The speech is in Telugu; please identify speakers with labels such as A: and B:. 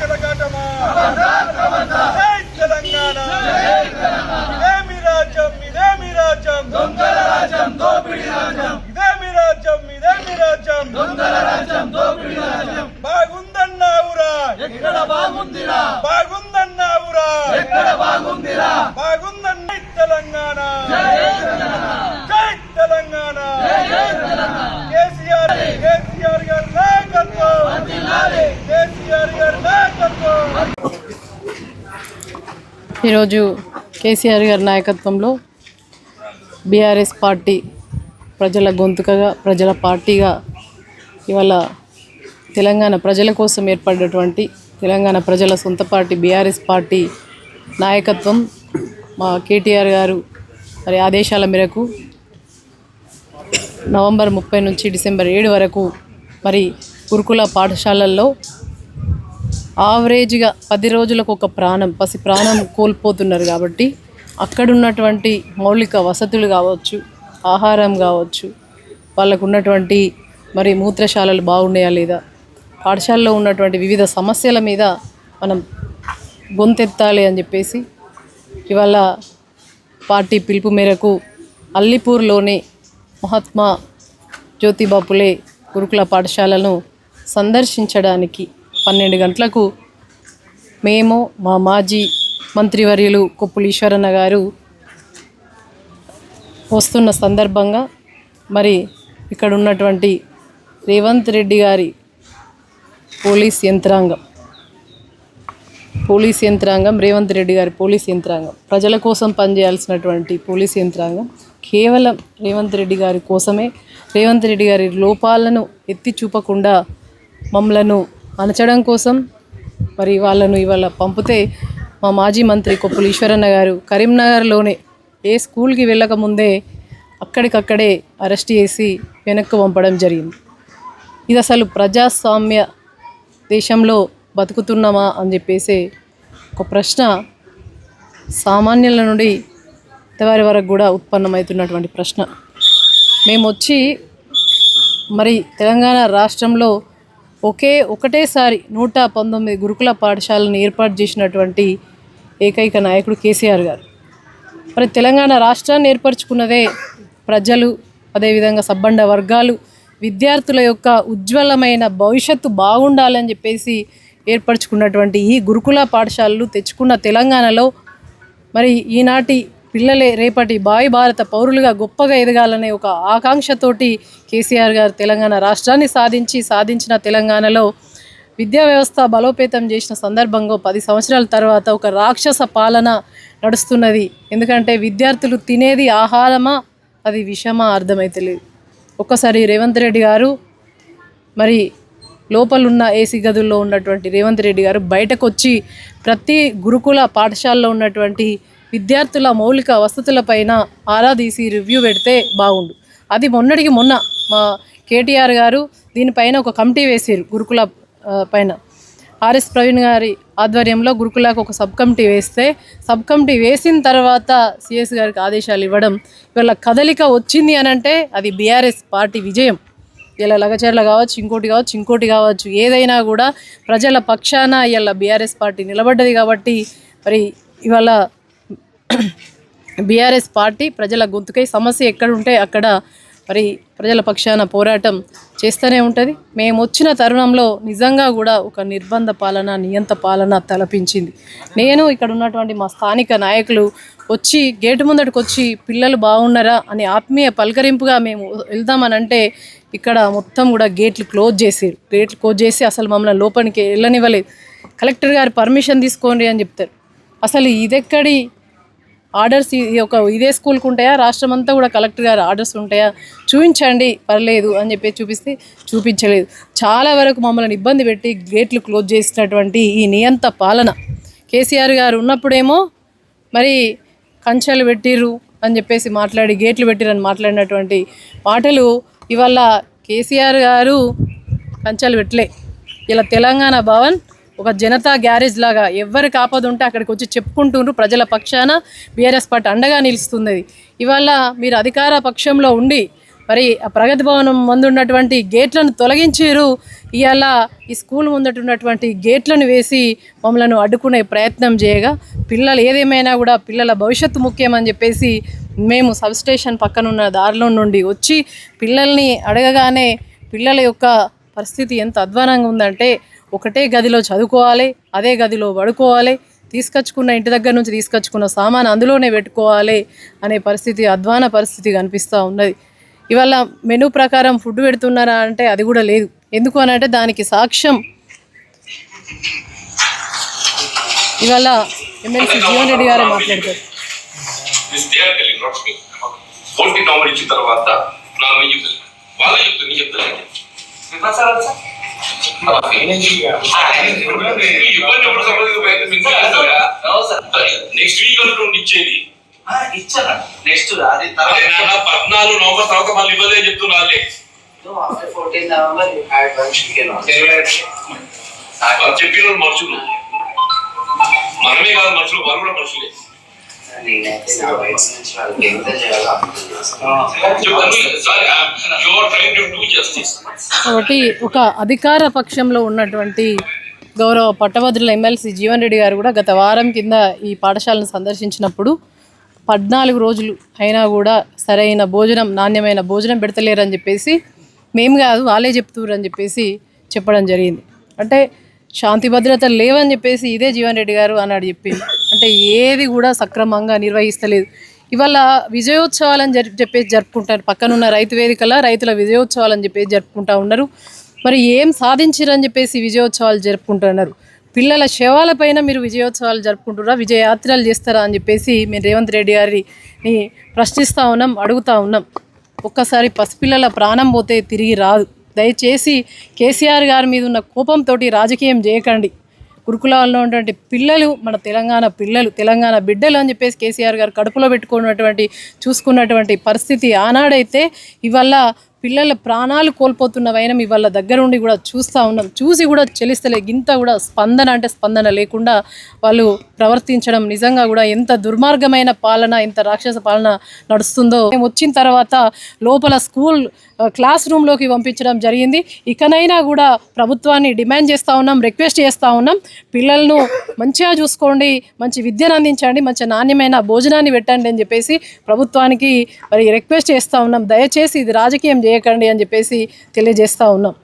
A: తెలంగాణ
B: ఈరోజు కేసీఆర్ గారి నాయకత్వంలో బీఆర్ఎస్ పార్టీ ప్రజల గొంతుకగా ప్రజల పార్టీగా ఇవాళ తెలంగాణ ప్రజల కోసం ఏర్పడినటువంటి తెలంగాణ ప్రజల సొంత పార్టీ బీఆర్ఎస్ పార్టీ నాయకత్వం మా కేటీఆర్ గారు మరి ఆదేశాల మేరకు నవంబర్ ముప్పై నుంచి డిసెంబర్ ఏడు వరకు మరి గురుకుల పాఠశాలల్లో ఆవరేజ్గా పది రోజులకు ఒక ప్రాణం పసి ప్రాణం కోల్పోతున్నారు కాబట్టి అక్కడ ఉన్నటువంటి మౌలిక వసతులు కావచ్చు ఆహారం కావచ్చు వాళ్ళకు ఉన్నటువంటి మరి మూత్రశాలలు బాగున్నాయా లేదా పాఠశాలలో ఉన్నటువంటి వివిధ సమస్యల మీద మనం గొంతెత్తాలి అని చెప్పేసి ఇవాళ పార్టీ పిలుపు మేరకు అల్లిపూర్లోని మహాత్మా జ్యోతిబాపులే గురుకుల పాఠశాలను సందర్శించడానికి పన్నెండు గంటలకు మేము మా మాజీ మంత్రివర్యులు కొప్పుల ఈశ్వరన్న గారు వస్తున్న సందర్భంగా మరి ఇక్కడ ఉన్నటువంటి రేవంత్ రెడ్డి గారి పోలీస్ యంత్రాంగం పోలీస్ యంత్రాంగం రేవంత్ రెడ్డి గారి పోలీస్ యంత్రాంగం ప్రజల కోసం పనిచేయాల్సినటువంటి పోలీస్ యంత్రాంగం కేవలం రేవంత్ రెడ్డి గారి కోసమే. రేవంత్ రెడ్డి గారి లోపాలను ఎత్తి చూపకుండా మమ్మలను అణచడం కోసం మరి వాళ్ళను ఇవాళ పంపితే మా మాజీ మంత్రి కొప్పుల ఈశ్వరన్న గారు కరీంనగర్లోనే ఏ స్కూల్కి వెళ్ళకముందే అక్కడికక్కడే అరెస్ట్ చేసి వెనక్కు పంపడం జరిగింది. ఇది అసలు ప్రజాస్వామ్య దేశంలో బతుకుతున్నామా అని చెప్పేసి ఒక ప్రశ్న సామాన్యుల నుండి తెవారి వరకు కూడా ఉత్పన్నమవుతున్నటువంటి ప్రశ్న. మేము వచ్చి మరి తెలంగాణ రాష్ట్రంలో ఒకే ఒకటేసారి నూట పంతొమ్మిది గురుకుల పాఠశాలను ఏర్పాటు చేసినటువంటి ఏకైక నాయకుడు కేసీఆర్ గారు. మరి తెలంగాణ రాష్ట్రాన్ని ఏర్పరచుకున్నదే ప్రజలు అదేవిధంగా సబ్బండ వర్గాలు విద్యార్థుల యొక్క ఉజ్వలమైన భవిష్యత్తు బాగుండాలని చెప్పేసి ఏర్పరచుకున్నటువంటి ఈ గురుకుల పాఠశాలలు తెచ్చుకున్న తెలంగాణలో మరి ఈనాటి పిల్లలే రేపటి బాయ్ భారత పౌరులుగా గొప్పగా ఎదగాలనే ఒక ఆకాంక్షతోటి కేసీఆర్ గారు తెలంగాణ రాష్ట్రాన్ని సాధించి సాధించిన తెలంగాణలో విద్యా వ్యవస్థ బలోపేతం చేసిన సందర్భంగా పది సంవత్సరాల తర్వాత ఒక రాక్షస పాలన నడుస్తున్నది. ఎందుకంటే విద్యార్థులు తినేది ఆహారమా? అది విషమా? అర్థమైతలేదు. ఒక్కసారి రేవంత్ రెడ్డి గారు మరి లోపలున్న ఏసీ గదుల్లో ఉన్నటువంటి రేవంత్ రెడ్డి గారు బయటకు వచ్చి ప్రతి గురుకుల పాఠశాలలో ఉన్నటువంటి విద్యార్థుల మౌలిక వసతులపైన ఆరా తీసి రివ్యూ పెడితే బాగుండు. అది మొన్నటికి మొన్న మా కేటీఆర్ గారు దీనిపైన ఒక కమిటీ వేసారు గురుకుల పైన. ఆర్ఎస్ ప్రవీణ్ గారి ఆధ్వర్యంలో గురుకులకు ఒక సబ్ కమిటీ వేస్తే సబ్ కమిటీ వేసిన తర్వాత సిఎస్ గారికి ఆదేశాలు ఇవ్వడం ఇవాళ కదలిక వచ్చింది అని అంటే అది బీఆర్ఎస్ పార్టీ విజయం. ఇలా లగచర్ల కావచ్చు ఇంకోటి కావచ్చు ఇంకోటి కావచ్చు ఏదైనా కూడా ప్రజల పక్షాన ఇలా బీఆర్ఎస్ పార్టీ నిలబడ్డది కాబట్టి మరి ఇవాళ బీఆర్ఎస్ పార్టీ ప్రజల గొంతుకై సమస్య ఎక్కడ ఉంటే అక్కడ మరి ప్రజల పక్షాన పోరాటం చేస్తూనే ఉంటుంది. మేము వచ్చిన తరుణంలో నిజంగా కూడా ఒక నిర్బంధ పాలన నియంత పాలన తలపించింది. నేను ఇక్కడ ఉన్నటువంటి మా స్థానిక నాయకులు వచ్చి గేటు ముందటికి వచ్చి పిల్లలు బాగున్నారా అని ఆత్మీయ పలకరింపుగా మేము వెళ్దామని అంటే ఇక్కడ మొత్తం కూడా గేట్లు క్లోజ్ చేసారు. గేట్లు క్లోజ్ చేసి అసలు మమ్మల్ని లోపలికి వెళ్ళనివ్వలేదు. కలెక్టర్ గారు పర్మిషన్ తీసుకోండి అని చెప్తారు. అసలు ఇదెక్కడి ఆర్డర్స్ ఈ ఒక ఇదే స్కూల్కి ఉంటాయా రాష్ట్రం అంతా కూడా కలెక్టర్ గారు ఆర్డర్స్ ఉంటాయా? చూపించండి పర్లేదు అని చెప్పి చూపిస్తే చూపించలేదు. చాలా వరకు మమ్మల్ని ఇబ్బంది పెట్టి గేట్లు క్లోజ్ చేసినటువంటి ఈ నియంత పాలన. కేసీఆర్ గారు ఉన్నప్పుడేమో మరి కంచెలు పెట్టిర్రు అని చెప్పేసి మాట్లాడి గేట్లు పెట్టిరని మాట్లాడినటువంటి మాటలు ఇవాళ కేసీఆర్ గారు కంచెలు పెట్టలే. ఇలా తెలంగాణ భవన్ ఒక జనతా గ్యారేజ్ లాగా ఎవరికి ఆపద ఉంటే అక్కడికి వచ్చి చెప్పుకుంటుండ్రు ప్రజల పక్షాన బీఆర్ఎస్ పార్టీ అండగా నిలుస్తుంది ఇవాళ మీరు అధికార పక్షంలో ఉండి మరి ఆ ప్రగతి భవనం ముందు ఉన్నటువంటి గేట్లను తొలగించారు. ఇవాళ ఈ స్కూల్ ముందటున్నటువంటి గేట్లను వేసి మమ్మల్ని అడ్డుకునే ప్రయత్నం చేయగా పిల్లలు ఏదేమైనా కూడా పిల్లల భవిష్యత్తు ముఖ్యమని చెప్పేసి మేము సబ్ స్టేషన్ పక్కన ఉన్న దారిలో నుండి వచ్చి పిల్లల్ని అడగగానే పిల్లల యొక్క పరిస్థితి ఎంత అధ్వానంగా ఉందంటే ఒకటే గదిలో చదువుకోవాలి అదే గదిలో పడుకోవాలి తీసుకొచ్చుకున్న ఇంటి దగ్గర నుంచి తీసుకొచ్చుకున్న సామాన్ అందులోనే పెట్టుకోవాలి అనే పరిస్థితి అధ్వాన పరిస్థితి కనిపిస్తూ ఉన్నది. ఇవాళ మెనూ ప్రకారం ఫుడ్ పెడుతున్నారా అంటే అది కూడా లేదు. ఎందుకు అని అంటే దానికి సాక్ష్యం ఇవాళ ఎమ్మెల్సీ జీవన్ రెడ్డి గారే మాట్లాడతారు.
C: ఇచ్చిన తర్వాత నేను చెప్తాను వాళ్ళే చెప్తాను ఇబ్బంది ఎప్పుడు నెక్స్ట్ వీక్ అనుకుంటు ఇచ్చేది
D: ఇచ్చాను నెక్స్ట్ అది
C: అదే నాన్న పద్నాలుగు నవంబర్ తర్వాత మళ్ళీ ఇవ్వలే చెప్తున్నాలే
D: after fourteen November you had one chicken
C: చెప్పిన మనుషులు మనమే కాదు మనుషులు వారు కూడా మనుషులే
D: నేనైతే నా నుంచి వాళ్ళకి ఎంత చేయాలో
B: కాబట్టి ఒక అధికార పక్షంలో ఉన్నటువంటి గౌరవ పట్టభద్రుల ఎమ్మెల్సీ జీవన్ రెడ్డి గారు కూడా గత వారం కింద ఈ పాఠశాలను సందర్శించినప్పుడు పద్నాలుగు రోజులు అయినా కూడా సరైన భోజనం నాణ్యమైన భోజనం పెడతలేరని చెప్పేసి మేము కాదు వాళ్ళే చెప్తున్నారు అని చెప్పేసి చెప్పడం జరిగింది. అంటే శాంతి భద్రత లేవని చెప్పేసి ఇదే జీవన్ రెడ్డి గారు అన్నాడు చెప్పింది అంటే ఏది కూడా సక్రమంగా నిర్వహిస్తలేదు. ఇవాళ విజయోత్సవాలని జరి చెప్పేసి జరుపుకుంటారు. పక్కనున్న రైతు వేదికల రైతుల విజయోత్సవాలని చెప్పేసి జరుపుకుంటా ఉన్నారు. మరి ఏం సాధించారని చెప్పేసి విజయోత్సవాలు జరుపుకుంటున్నారు. పిల్లల శవాలపైన మీరు విజయోత్సవాలు జరుపుకుంటున్నారా విజయయాత్రలు చేస్తారా అని చెప్పేసి మేము రేవంత్ రెడ్డి గారిని ప్రశ్నిస్తూ ఉన్నాం అడుగుతా ఉన్నాం. ఒక్కసారి పసిపిల్లల ప్రాణం పోతే తిరిగి రాదు. దయచేసి కేసీఆర్ గారి మీద ఉన్న కోపంతో రాజకీయం చేయకండి. గురుకులాల్లో ఉన్నటువంటి పిల్లలు మన తెలంగాణ పిల్లలు తెలంగాణ బిడ్డలు అని చెప్పేసి కేసీఆర్ గారు కడుపులో పెట్టుకున్నటువంటి చూసుకున్నటువంటి పరిస్థితి ఆనాడైతే ఇవల్ల పిల్లల ప్రాణాలు కోల్పోతున్న వైనం ఇవాళ దగ్గరుండి కూడా చూస్తూ ఉన్నాం. చూసి కూడా చెలిస్తలే ఇంత కూడా స్పందన అంటే స్పందన లేకుండా వాళ్ళు ప్రవర్తించడం నిజంగా కూడా ఎంత దుర్మార్గమైన పాలన ఎంత రాక్షస పాలన నడుస్తుందో. మేము వచ్చిన తర్వాత లోపల స్కూల్ క్లాస్ రూమ్లోకి పంపించడం జరిగింది. ఇకనైనా కూడా ప్రభుత్వాన్ని డిమాండ్ చేస్తూ ఉన్నాం రిక్వెస్ట్ చేస్తూ ఉన్నాం. పిల్లలను మంచిగా చూసుకోండి మంచి విద్యను అందించండి మంచి నాణ్యమైన భోజనాన్ని పెట్టండి అని చెప్పేసి ప్రభుత్వానికి మరి రిక్వెస్ట్ చేస్తూ ఉన్నాం. దయచేసి ఇది రాజకీయం చేయకండి అని చెప్పేసి తెలియజేస్తూ ఉన్నాం.